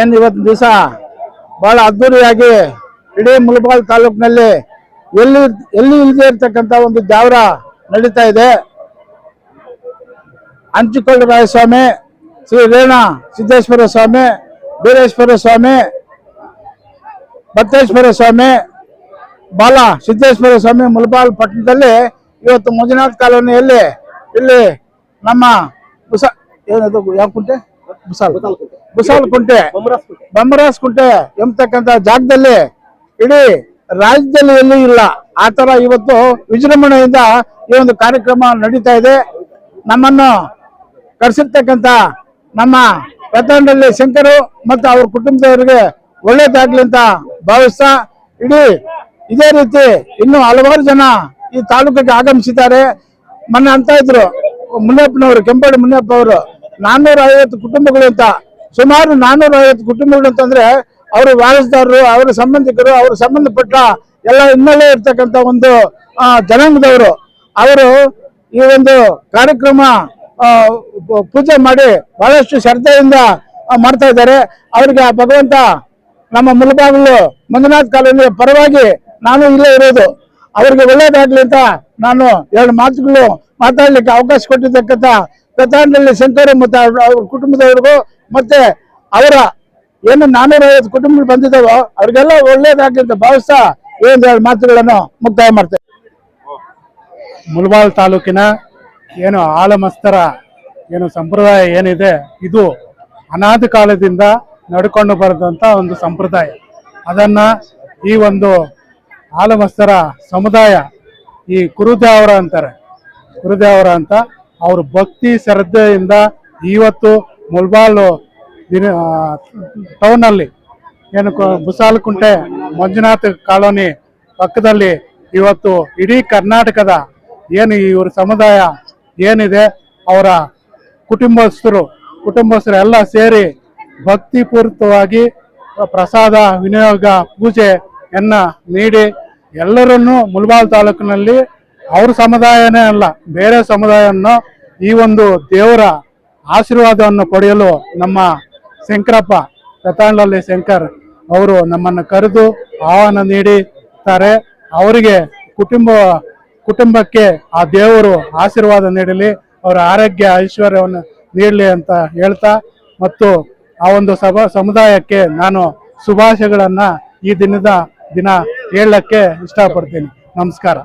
ಏನ್ ಇವತ್ತು ದಿವಸ? ಬಹಳ ಅದ್ದೂರಿಯಾಗಿ ಇಡೀ ಮುಳಬಾಲ್ ತಾಲೂಕಿನಲ್ಲಿ ಎಲ್ಲಿ ಎಲ್ಲಿ ಇಲ್ಲದೆ ಇರ್ತಕ್ಕಂಥ ಒಂದು ಜಾವರ ನಡೀತಾ ಇದೆ. ಅಂಚಿಕೊಳ್ಳರಾಯ ಸ್ವಾಮಿ ಶ್ರೀ ರೇಣ ಸಿದ್ದೇಶ್ವರ ಸ್ವಾಮಿ, ಬೀರೇಶ್ವರ ಸ್ವಾಮಿ ಬತ್ತೇಶ್ವರ ಸ್ವಾಮಿ, ಬಾಲ ಸಿದ್ದೇಶ್ವರ ಸ್ವಾಮಿ ಮುಲ್ಬಾಲ್ ಪಟ್ಟಣದಲ್ಲಿ ಇವತ್ತು ಮಂಜುನಾಥ್ ಕಾಲೋನಿಯಲ್ಲಿ ಇಲ್ಲಿ ನಮ್ಮ ಹೊಸ ಏನದು ಯಾವ ಕುಂಟೆ ಬುಸಾಲ್ ಬುಸಾಲ್ ಕುಂಟೆ ಬೊಮ್ಮರಾಸ್ ಕುಂಟೆ ಎಂಬತಕ್ಕಂತ ಜಾಗದಲ್ಲಿ ಇಡೀ ರಾಜ್ಯದಲ್ಲಿ ಎಲ್ಲೂ ಇಲ್ಲ. ಆ ತರ ಇವತ್ತು ವಿಜೃಂಭಣೆಯಿಂದ ಈ ಒಂದು ಕಾರ್ಯಕ್ರಮ ನಡೀತಾ ಇದೆ. ನಮ್ಮನ್ನು ಕರೆಸಿರ್ತಕ್ಕಂತ ನಮ್ಮ ಪ್ರತಾಂಡಲ್ಲಿ ಶಂಕರು ಮತ್ತು ಅವ್ರ ಕುಟುಂಬದವರಿಗೆ ಒಳ್ಳೇದಾಗ್ಲಿ ಅಂತ ಭಾವಿಸ್ತಾ ಇಡೀ ಇದೇ ರೀತಿ ಇನ್ನು ಹಲವಾರು ಜನ ಈ ತಾಲೂಕಿಗೆ ಆಗಮಿಸಿದ್ದಾರೆ. ಮೊನ್ನೆ ಅಂತ ಇದ್ರು ಮುನ್ನಪ್ಪನವರು ಕೆಂಪಾಡಿ ಮುನಿಯಪ್ಪ ಅವರು ನಾನ್ನೂರ ಐವತ್ತು ಕುಟುಂಬಗಳು ಅಂತ. ಸುಮಾರು ನಾನ್ನೂರ ಐವತ್ತು ಕುಟುಂಬಗಳು ಅಂತಂದ್ರೆ ಅವರ ವಾರಸದಾರರು, ಅವರ ಸಂಬಂಧಿಕರು, ಅವ್ರ ಸಂಬಂಧಪಟ್ಟ ಎಲ್ಲ ಹಿನ್ನೆಲೆ ಇರ್ತಕ್ಕಂಥ ಒಂದು ಜನಾಂಗದವರು. ಅವರು ಈ ಒಂದು ಕಾರ್ಯಕ್ರಮ ಪೂಜೆ ಮಾಡಿ ಬಹಳಷ್ಟು ಶ್ರದ್ಧೆಯಿಂದ ಮಾಡ್ತಾ ಇದ್ದಾರೆ. ಅವರಿಗೆ ಆ ಭಗವಂತ ನಮ್ಮ ಮುಲಬಾಗಿಲು ಮಂಜುನಾಥ್ ಕಾಲೋನಿಯ ಪರವಾಗಿ ನಾನು ಇಲ್ಲೇ ಇರೋದು. ಅವರಿಗೆ ಒಳ್ಳೇದಾಗ್ಲಿ ಅಂತ ನಾನು ಎರಡು ಮಾತುಗಳು ಮಾತಾಡ್ಲಿಕ್ಕೆ ಅವಕಾಶ ಕೊಟ್ಟಿದ್ದಕ್ಕಂತ ಪ್ರಧಾನದಲ್ಲಿ ಶಂಕರ್ ಮತ್ತು ಅವ್ರ ಕುಟುಂಬದವ್ರಿಗೂ ಮತ್ತೆ ಅವರ ಏನು ನಾನೂರ ಐವತ್ತು ಕುಟುಂಬಗಳು ಬಂದಿದ್ದಾವೋ ಅವ್ರಿಗೆಲ್ಲ ಒಳ್ಳೇದಾಗಿ ಅಂತ ಭಾವಿಸ್ತಾ ಎರಡು ಮಾತುಗಳನ್ನು ಮುಕ್ತಾಯ ಮಾಡ್ತೇವೆ ಮುಲ್ಬಾಲ್ ತಾಲೂಕಿನ ಏನು ಆಲಮಸ್ತರ ಏನು ಸಂಪ್ರದಾಯ ಏನಿದೆ, ಇದು ಅನಾದಿ ಕಾಲದಿಂದ ನಡ್ಕೊಂಡು ಬರೆದಂಥ ಒಂದು ಸಂಪ್ರದಾಯ. ಅದನ್ನ ಈ ಒಂದು ಆಲಮಸ್ತರ ಸಮುದಾಯ ಈ ಕುರುದೇವರ ಅಂತಾರೆ. ಕುರುದೇವರ ಅಂತ ಅವ್ರ ಭಕ್ತಿ ಶ್ರದ್ಧೆಯಿಂದ ಇವತ್ತು ಮುಲ್ಬಾಲ್ ದಿನ ಟೌನಲ್ಲಿ ಏನು ಬುಸಾಲ್ಕುಂಟೆ ಮಂಜುನಾಥ್ ಕಾಲೋನಿ ಪಕ್ಕದಲ್ಲಿ ಇವತ್ತು ಇಡೀ ಕರ್ನಾಟಕದ ಏನು ಇವ್ರ ಸಮುದಾಯ ಏನಿದೆ, ಅವರ ಕುಟುಂಬಸ್ಥರು ಕುಟುಂಬಸ್ಥರು ಎಲ್ಲ ಸೇರಿ ಭಕ್ತಿಪೂರಿತವಾಗಿ ಪ್ರಸಾದ, ವಿನಿಯೋಗ ಪೂಜೆಯನ್ನ ನೀಡಿ ಎಲ್ಲರನ್ನೂ ಮುಲ್ಬಾಲ್ ತಾಲೂಕಿನಲ್ಲಿ ಅವ್ರ ಸಮುದಾಯನೇ ಅಲ್ಲ, ಬೇರೆ ಸಮುದಾಯವನ್ನು ಈ ಒಂದು ದೇವರ ಆಶೀರ್ವಾದವನ್ನು ಪಡೆಯಲು ನಮ್ಮ ಶಂಕರಪ್ಪ ಪ್ರತಾಂಡಲ್ಲಿ ಶಂಕರ್ ಅವರು ನಮ್ಮನ್ನು ಕರೆದು ಆಹ್ವಾನ ನೀಡಿದ್ದಾರೆ. ಅವರಿಗೆ ಕುಟುಂಬ, ಕುಟುಂಬಕ್ಕೆ ಆ ದೇವರು ಆಶೀರ್ವಾದ ನೀಡಲಿ, ಅವರ ಆರೋಗ್ಯ, ಐಶ್ವರ್ಯವನ್ನು ನೀಡಲಿ ಅಂತ ಹೇಳ್ತಾ ಮತ್ತು ಆ ಒಂದು ಸಭಾ, ಸಮುದಾಯಕ್ಕೆ ನಾನು ಶುಭಾಶಯಗಳನ್ನು ಈ ದಿನದ ದಿನ ಹೇಳಕ್ಕೆ ಇಷ್ಟಪಡ್ತೀನಿ. ನಮಸ್ಕಾರ.